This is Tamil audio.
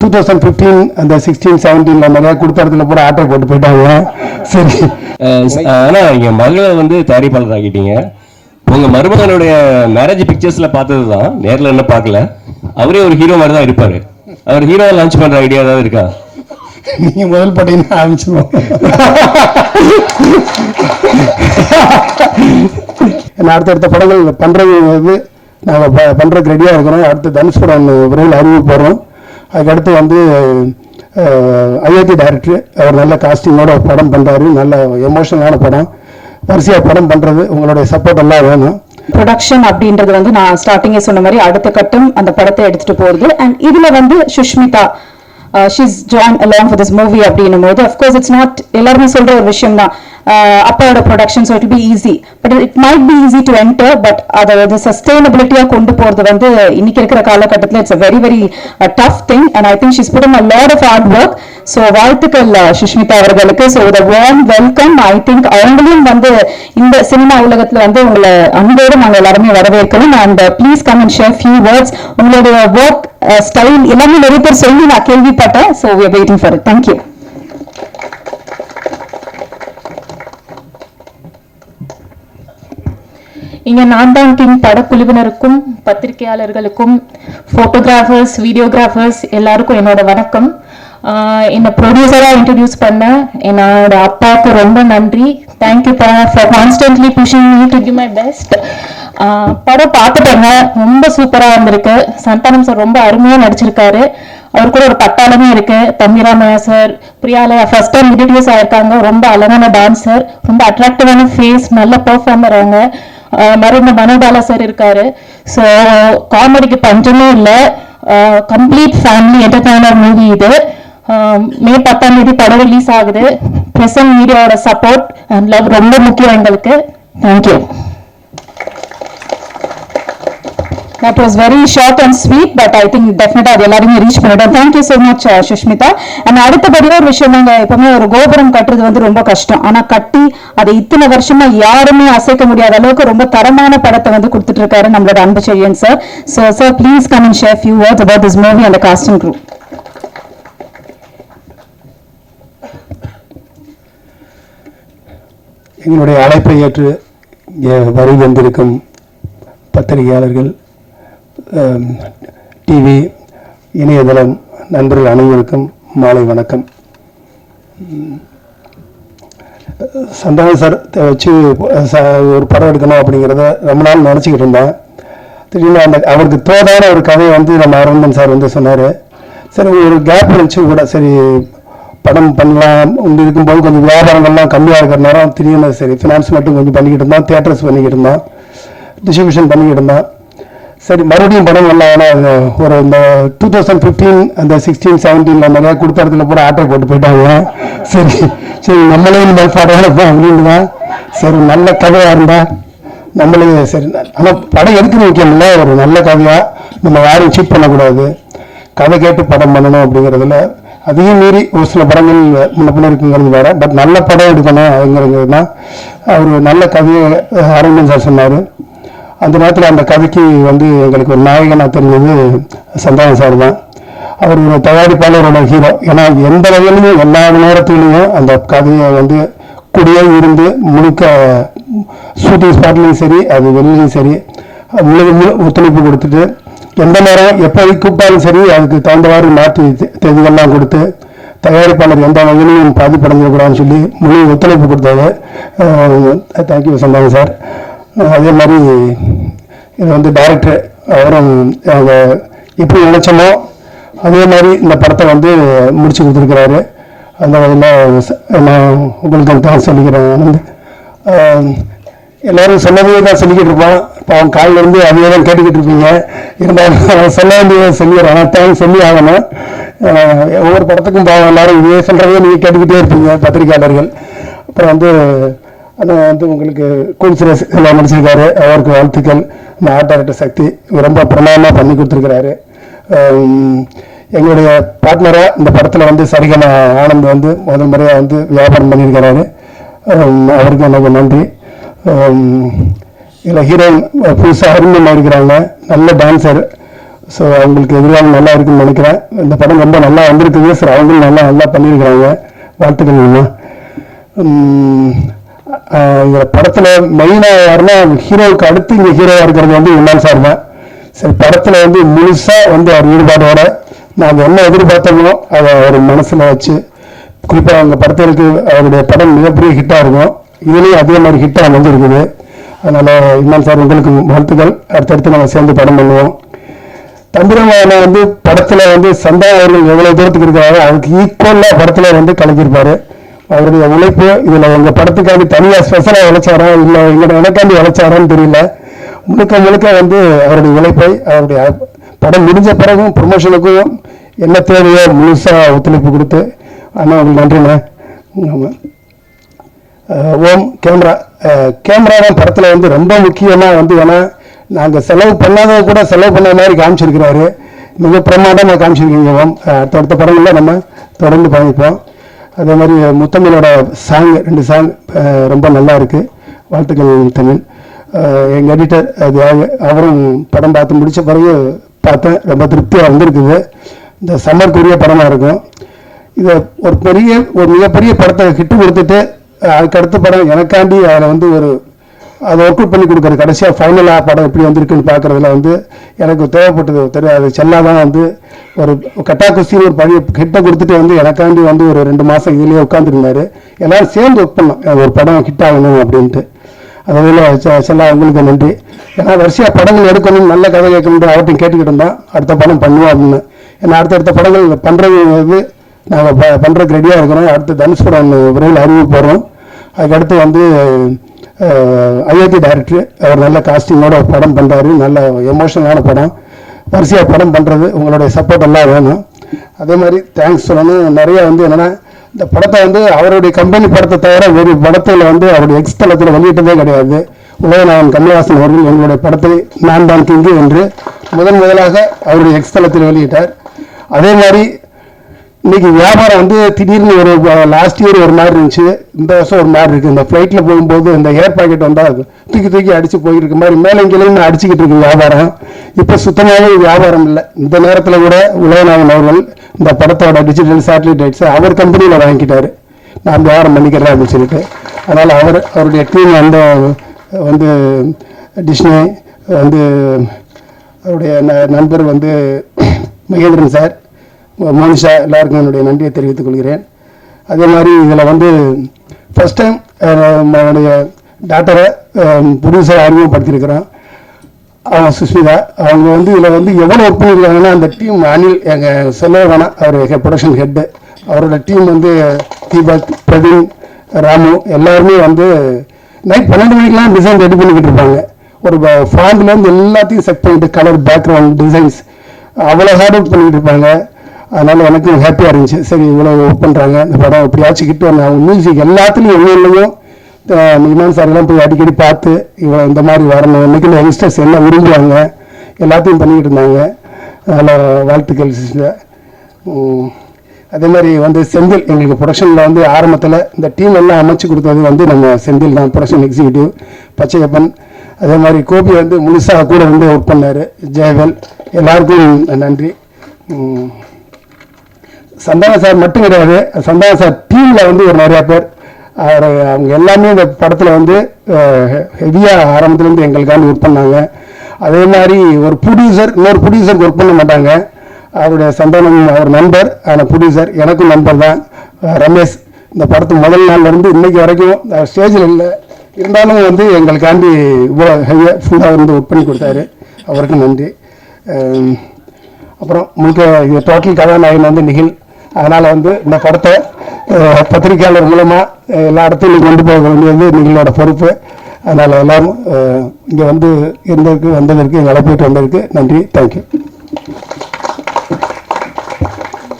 டூ தௌசண்ட் ஃபிஃப்டீன் அந்த சிக்ஸ்டீன் செவன்டீனில் நிறையா கொடுத்த இடத்துல பூரா ஆட்டோ போட்டு போயிட்டாங்க. சரி. அஹ் ஸ்- ஆனா நீங்க மகளை வந்து தயாரிப்பாளர் ஆகிட்டீங்க உங்க மருமகனுடைய மேரேஜ் பிக்சர்ஸ்ல பார்த்தது தான் நேர்ல என்ன பார்க்கல. அவரே ஒரு ஹீரோ மாதிரி தான் இருப்பாரு. அவர் ஹீரோ லான்ச் பண்ற ஐடியா ஏதாவது இருக்கா? நீங்கள் முதல் பட்டினா ஆரம்பிச்சிருவோம். ஏன்னா அடுத்தடுத்த படங்கள் பண்ணுறது வந்து நாங்கள் பண்ணுறதுக்கு ரெடியாக இருக்கிறோம் அடுத்து தனுஷ் படம் விரைவில் அறிவு போடுறோம் அதுக்கடுத்து வந்து ஐஐடி டைரக்டர் அவர் நல்ல காஸ்டிங்கோட படம் பண்ணுறாரு நல்ல எமோஷனலான படம். வரிசையாக படம் பண்ணுறது உங்களுடைய சப்போர்ட் எல்லாம் வேணும். ப்ரொடக்ஷன் அப்படின்றது வந்து நான் ஸ்டார்டிங்கே சொன்ன மாதிரி அடுத்த கட்டம் அந்த படத்தை எடுத்துகிட்டு போறது. அண்ட் இதில் வந்து Sushmita she's join along for this movie அப்படின்னும் போது அஃப்கோர்ஸ் இட்ஸ் நாட் எல்லாருமே சொல்கிற ஒரு விஷயம் தான் அப்பாவோட production so it be easy but it might be easy to enter but அதை வந்து சஸ்டைனபிலிட்டியாக கொண்டு போகிறது வந்து இன்னைக்கு இருக்கிற காலகட்டத்தில் it's a very very tough thing and I think she's put a lot of hard work so வாழ்த்துக்கள் uh, சுஷ்மிதா அவர்களுக்கு. So the warm welcome I think அவங்களையும் வந்து இந்த சினிமா உலகத்தில் வந்து உங்களை அன்போடு நாங்கள் எல்லாருமே வரவேற்கணும். And please come and share few words உங்களுடைய ஒர்க் ஸ்டைல் uh, எல்லாமே நிறைய பேர் சொல்லி நான் கேள்விப்பட்டேன். So we waiting for it thank you இங்கே நான் தான் படக்குழுவினருக்கும் பத்திரிகையாளர்களுக்கும் ஃபோட்டோகிராஃபர்ஸ் வீடியோகிராஃபர்ஸ் எல்லாருக்கும் என்னோட வணக்கம். என்னை ப்ரொடியூசராக இன்ட்ரடியூஸ் பண்ண என்னோட அப்பாவுக்கு ரொம்ப நன்றி. Thank you for constantly pushing me to give my best படம் பார்த்துட்டேங்க. ரொம்ப சூப்பராக வந்திருக்கு சந்தானம் சார் ரொம்ப அருமையாக நடிச்சிருக்காரு. அவர் கூட ஒரு பட்டாளமே இருக்கு. Thambiramaiah sir Priyalaya first time introduce ஆயிருக்காங்க. ரொம்ப அழகான டான்சர் ரொம்ப அட்ராக்டிவான ஃபேஸ் நல்ல பெர்ஃபார்மர் அவங்க. மருந்து மனோபாலா சார் இருக்காரு. ஸோ காமெடிக்கு பஞ்சமே இல்லை. கம்ப்ளீட் ஃபேமிலி என்டர்டைனர் மூவி இது. மே பத்தாம் தேதி படம் ரிலீஸ் ஆகுது. பிரசன்ட் மீடியாவோட சப்போர்ட் அண்ட் லவ் ரொம்ப முக்கியம் எங்களுக்கு. Thank you that was very short and sweet but I think டெஃபினட்டா அது எல்லாருமே ரீச் பண்ணிட்டோம். Thank you so much Sushmita and அடுத்தபடி ஒரு விஷயம் நாங்க எப்பவுமே ஒரு கோபுரம் கட்டுறது வந்து ரொம்ப கஷ்டம். ஆனா கட்டி அதை இத்தனை வருஷமா யாருமே அசைக்க முடியாத அளவுக்கு ரொம்ப தரமான படத்தை வந்து கொடுத்துட்டு இருக்காரு நம்மளோட Anbu Chezhiyan sir so sir please come and share few words about this movie அந்த காஸ்டிங் குரூப் எங்களுடைய அழைப்பை ஏற்று இங்கே வரி வந்திருக்கும் பத்திரிகையாளர்கள் டிவி இணையதளம் நண்பர்கள் அனைவருக்கும் மாலை வணக்கம். சந்தான சார் வச்சு ஒரு படம் எடுக்கணும் அப்படிங்கிறத ரொம்ப நாள் நினச்சிக்கிட்டு இருந்தேன். திடீர்னு அந்த அவருக்கு தோதான ஒரு கதையை வந்து நம்ம அரவிந்தன் சார் வந்து சொன்னார். சரி ஒரு கேப் இருந்துச்சு கூட சரி படம் பண்ணலாம். இங்கே இருக்கும்போது கொஞ்சம் வியாபாரங்கள்லாம் கம்மியாக இருக்கிற நேரம் திடீர்னு சரி ஃபினான்ஸ் மட்டும் கொஞ்சம் பண்ணிக்கிட்டு இருந்தோம் தேட்டர்ஸ் பண்ணிக்கிட்டு இருந்தோம். டிஸ்ட்ரிபியூஷன் பண்ணிக்கிட்டு இருந்தோம். சரி மறுபடியும் படம் பண்ணலாம் ஏன்னா ஒரு இந்த டூ தௌசண்ட் ஃபிஃப்டீன் அந்த சிக்ஸ்டீன் செவன்டீனில் நிறையா கொடுத்த இடத்துல பூரா ஆட்டோ போட்டு போயிட்டாங்க. சரி சரி நம்மளே இந்த மாதிரி படம் எடுப்போம் அப்படின்னு தான். சரி நல்ல கதையாக இருந்தால் நம்மளே சரி ஆனால் படம் எடுத்து முக்கியம் ஒரு நல்ல கதையாக நம்ம யாரையும் சீட் பண்ணக்கூடாது. கதை கேட்டு படம் பண்ணணும் அப்படிங்கிறதுல அதையும் மீறி ஒரு சில படங்கள் முன்ன பின்ன இருக்குங்கிறது வேறு. பட் நல்ல படம் எடுக்கணும் அப்படிங்கிறது தான் அவர் நல்ல கதையை அரவிந்தன் சார் சொன்னார். அந்த நேரத்தில் அந்த கதைக்கு வந்து எங்களுக்கு ஒரு நாயகனாக தெரிஞ்சது சந்தானம் சார் தான். அவர் ஒரு தயாரிப்பாளரோட ஹீரோ. ஏன்னா எந்த வகையிலையும் எல்லா நேரத்துலையும் அந்த கதையை வந்து கூடயே இருந்து முழுக்க ஷூட்டிங் ஸ்பாட்லையும் சரி அது வெளிலையும் சரி முழு முழு ஒத்துழைப்பு கொடுத்துட்டு எந்த நேரம் எப்போ கூப்பிட்டாலும் சரி அதுக்கு தகுந்தவாறு மாற்றி தேதிகள்லாம் கொடுத்து தயாரிப்பாளர் எந்த வகையிலையும் பாதிப்படைஞ்சிடக்கூடாதுன்னு சொல்லி முழு ஒத்துழைப்பு கொடுத்தாரு தேங்க்யூ சந்தானம் சார். அதே மாதிரி இது வந்து டைரக்டர் அவரும் அவங்க எப்படி நினைச்சோமோ அதே மாதிரி இந்த படத்தை வந்து முடிச்சு கொடுத்துருக்கிறாரு. அந்த வகையில் நான் உங்களுக்கு தான் சொல்லிக்கிறேன் ஆனந்த். எல்லோரும் எல்லாரும் சொன்னதே தான் சொல்லிக்கிட்டு இருப்பான். இப்போ அவன் காலிலேருந்து இருந்து அதே தான் கேட்டுக்கிட்டு இருப்பீங்க. இருந்தாலும் அவன் சொல்ல வேண்டியதை சொல்லிடுறான். அதான் சொல்லி ஆகணும். ஒவ்வொரு படத்துக்கும் பாவம் எல்லாரும் இதே சொல்கிறதே நீங்கள் கேட்டுக்கிட்டே இருப்பீங்க பத்திரிகையாளர்கள். அப்புறம் வந்து அது வந்து உங்களுக்கு கூல்சிரஸ் எல்லாம் முடிச்சிருக்காரு அவருக்கு வாழ்த்துக்கள். இந்த ஆர்ட் டைரக்டர் சக்தி ரொம்ப பிரமாதமாக பண்ணி கொடுத்துருக்கிறாரு. எங்களுடைய பார்ட்னராக இந்த படத்தில் வந்து சரிகன ஆனந்த் வந்து முதல் முறையாக வந்து வியாபாரம் பண்ணியிருக்கிறாரு. அவருக்கு எனக்கு நன்றி. இதில் ஹீரோயின் புதுசாக அருமையாக இருக்கிறாங்க. நல்ல டான்ஸர் ஸோ அவங்களுக்கு எதிர்காலம் நல்லா இருக்குன்னு நினைக்கிறேன். இந்த படம் ரொம்ப நல்லா வந்திருக்குது. சார் அவங்களும் நல்லா நல்லா பண்ணியிருக்கிறாங்க. வாழ்த்துக்கள் அண்ணா. இந்த படத்தில் மெயினாக யாருன்னா ஹீரோவுக்கு அடுத்து இங்கே ஹீரோவாக இருக்கிறது வந்து இமான் சார் தான். சரி படத்தில் வந்து முழுசாக வந்து அவர் ஈடுபாடோட நாங்கள் என்ன எதிர்பார்த்தோமோ அதை அவர் மனசில் வச்சு குறிப்பாக அந்த படத்திற்கு அவருடைய படம் மிகப்பெரிய ஹிட்டாக இருக்கும். இதுலேயும் அதே மாதிரி ஹிட்டாக வந்துருக்குது அதனால் இமான் சார் உங்களுக்கு வாழ்த்துக்கள். அடுத்தடுத்து நாங்கள் சேர்ந்து படம் பண்ணுவோம். தந்திரமான வந்து படத்தில் வந்து சந்தா அவர்கள் எவ்வளோ தூரத்துக்கு இருக்கிறாரோ அதுக்கு ஈக்குவலாக படத்தில் வந்து கலக்கியிருப்பாரு. அவருடைய உழைப்பு இதில் உங்கள் படத்துக்காண்டி தனியாக ஸ்பெஷலாக உழைச்சாரா இல்லை எங்க எனக்காண்டி உழைச்சாரான்னு தெரியல. முழுக்க முழுக்க வந்து அவருடைய உழைப்பை அவருடைய படம் முடிஞ்ச பிறகும் ப்ரொமோஷனுக்கும் என்ன தேவையோ முழுசாக ஒத்துழைப்பு கொடுத்து அண்ணா உங்களுக்கு நன்றிண்ணா ஆமாம் ஓம் கேமரா. கேமரா தான் படத்தில் வந்து ரொம்ப முக்கியமாக வந்து ஏன்னா நாங்கள் செலவு பண்ணாதவங்க கூட செலவு பண்ண மாதிரி காமிச்சிருக்கிறாரு. மிக பிரமாண்டமாக காமிச்சிருக்கீங்க ஓம். அடுத்தடுத்த படங்களில் நம்ம தொடர்ந்து பயணிப்போம் அதே மாதிரி முத்தமிழோட சாங் ரெண்டு சாங் ரொம்ப நல்லா இருக்கு. வாழ்த்துக்கள் தமிழ். எங்கள் எடிட்டர் அது அவரும் படம் பார்த்து முடித்த பிறகு பார்த்தேன். ரொம்ப திருப்தியாக வந்திருக்குது. இந்த சம்மருக்குரிய படமாக இருக்கும். இதை ஒரு பெரிய ஒரு மிகப்பெரிய படத்தை கிட்டு கொடுத்துட்டு அதுக்கடுத்த அதுக்கு அடுத்த படம் எனக்காண்டி அதில் வந்து ஒரு அதை ஒர்க் அவுட் பண்ணி கொடுக்குறது. கடைசியாக ஃபைனலாக படம் எப்படி வந்திருக்குன்னு பார்க்குறதுல வந்து எனக்கு தேவைப்பட்டது தெரியும் அது செல்லா தான் வந்து ஒரு கட்டா குஸ்தின்னு ஒரு பழைய ஹிட்டை கொடுத்துட்டு வந்து எனக்காண்டி வந்து ஒரு ரெண்டு மாதம் இதுலேயே உட்காந்துருந்தாரு எல்லோரும் சேர்ந்து ஒர்க் பண்ணோம். ஒரு படம் ஹிட் ஆகணும் அப்படின்ட்டு. அதில் செல்லா உங்களுக்கு நன்றி. ஏன்னா வரிசையாக படங்கள் எடுக்கணும் நல்ல கதை கேட்கணும் அவர்கிட்டையும் கேட்டுக்கிட்டு இருந்தோம் அடுத்த படம் பண்ணுவோம் அப்படின்னு. ஏன்னா அடுத்தடுத்த படங்கள் பண்ணுறது வந்து நாங்கள் ப பண்ணுறதுக்கு ரெடியாக இருக்கிறோம். அடுத்து தனுஷ் படம் விரைவில் அறிவிப்பு போகிறோம் அதுக்கடுத்து வந்து ஐஐடி டைரக்டர் அவர் நல்ல காஸ்டிங்கோட ஒரு படம் பண்ணுறாரு நல்ல எமோஷனலான படம். வரிசையாக படம் பண்ணுறது உங்களுடைய சப்போர்ட் எல்லாம் வேணும். அதே மாதிரி தேங்க்ஸ் சொல்லணும். நிறைய வந்து என்னென்னா இந்த படத்தை வந்து அவருடைய கம்பெனி படத்தை தவிர ஒரு படத்தில் வந்து அவருடைய எக்ஸ் தளத்தில் வெளியிட்டதே கிடையாது. உதயநாதன் கமல்ஹாசன் அவர்கள் எங்களுடைய படத்தை நான் தான் கிங்கு என்று முதன் முதலாக அவருடைய எக்ஸ் தளத்தில் வெளியிட்டார். அதே மாதிரி இன்னைக்கு வியாபாரம் வந்து திடீர்னு ஒரு லாஸ்ட் இயர் ஒரு மாதிரி இருந்துச்சு. இந்த வருஷம் ஒரு மாதிரி இருக்குது இந்த ஃப்ளைட்டில் போகும்போது இந்த ஏர் பாக்கெட் வந்தால் தூக்கி தூக்கி அடித்து போயிருக்க மாதிரி மேலே இங்கேயும் அடிச்சுக்கிட்டு இருக்கு வியாபாரம். இப்போ சுத்தமாகவே வியாபாரம் இல்லை. இந்த நேரத்தில் கூட உலகநாதன் அவர்கள் இந்த படத்தோட டிஜிட்டல் சேட்டலைட் ரைட்ஸை அவர் கம்பெனியில் வாங்கிக்கிட்டார். நான் வியாபாரம் பண்ணிக்கிறேன் அப்படின்னு சொல்லிட்டு. அதனால் அவர் அவருடைய டீம் அந்த வந்து டிஷ்னி வந்து அவருடைய ந- நண்பர் வந்து மகேந்திரன் சார். மோனிஷா எல்லாருக்கும் என்னுடைய நன்றியை தெரிவித்துக் கொள்கிறேன். அதே மாதிரி இதில் வந்து ஃபர்ஸ்ட் டைம் என்னுடைய டாக்டரை ப்ரொடியூசரை அறிமுகப்படுத்தியிருக்கிறோம் அவங்க சுஸ்மிதா அவங்க வந்து இதில் வந்து எவ்வளோ ஒர்க் பண்ணியிருக்காங்கன்னா அந்த டீம் அனில் எங்கள் சொல்ல வேணாம் அவர் ப்ரொடக்ஷன் ஹெட்டு அவரோட டீம் வந்து தீபக் பிரவீன் ராமு எல்லாருமே வந்து நைட் பன்னெண்டு மணிக்கெலாம் டிசைன் ரெடி பண்ணிக்கிட்டு இருப்பாங்க. ஒரு ஃபாண்ட்லேருந்து எல்லாத்தையும் செட் பண்ணிட்டு கலர் பேக்ரவுண்ட் டிசைன்ஸ் அவ்வளோ ஹார்ட் ஒர்க் பண்ணிக்கிட்டு இருப்பாங்க. அதனால் எனக்கும் ஹாப்பியாக இருந்துச்சு. சரி இவ்வளோ ஒர்க் பண்ணுறாங்க இந்த படம் எப்படியாச்சும் கிட்ட அவங்க மியூசிக் எல்லாத்துலேயும் ஒன்றும் இல்லையும் இமான் போய் அடிக்கடி பார்த்து இவ்வளோ இந்த மாதிரி வரணும். இன்றைக்கி இந்த யங்ஸ்டர்ஸ் என்ன விரும்புவாங்க எல்லாத்தையும் பண்ணிக்கிட்டு இருந்தாங்க. அதனால் வாழ்த்துக்கள் சிஸ்டர் அதே மாதிரி வந்து செந்தில் எங்களுக்கு ப்ரொடக்ஷனில் வந்து ஆரம்பத்தில் இந்த டீம் எல்லாம் அமைச்சு கொடுத்தது வந்து நம்ம செந்தில் தான் ப்ரொடக்ஷன் எக்ஸிக்யூட்டிவ் பச்சையப்பன். அதே மாதிரி கோபி வந்து முழுசாக கூட வந்து ஒர்க் பண்ணார். ஜெயவேல். எல்லாருக்கும் நன்றி. சந்தான சார் மட்டும் கிடையாது சந்தான சார் டீமில் வந்து ஒரு நிறையா பேர். அவர் அவங்க எல்லாமே இந்த படத்தில் வந்து ஹெவியாக ஆரம்பத்துலேருந்து எங்களுக்காண்டி ஒர்க் பண்ணாங்க. அதே மாதிரி ஒரு ப்ரொடியூசர் இன்னொரு ப்ரொடியூசருக்கு ஒர்க் பண்ண மாட்டாங்க. அவருடைய சந்தானம் அவர் நண்பர் அந்த ப்ரொடியூசர் எனக்கும் நண்பர் தான் ரமேஷ். இந்த படத்து முதல் நாள்ல இருந்து வரைக்கும் ஸ்டேஜில் இல்லை. இருந்தாலும் வந்து எங்களுக்காண்டி இவ்வளோ ஹெவியாக ஃபுல்லாக வந்து ஒர்க் பண்ணி கொடுத்தாரு. அவருக்கும் நன்றி. அப்புறம் முழுக்க இது டோட்டல் கதாநாயகன் வந்து நிகில். அதனால் வந்து இந்த படத்தை பத்திரிகையாளர் பத்திரிக்கையாளர் மூலமாக எல்லா இடத்துலையும் கொண்டு போக வேண்டியது நிகிலோட பொறுப்பு. அதனால் எல்லாரும் இங்கே வந்து இருந்ததுக்கு வந்ததற்கு எங்களை போயிட்டு வந்ததுக்கு நன்றி. தேங்க்யூ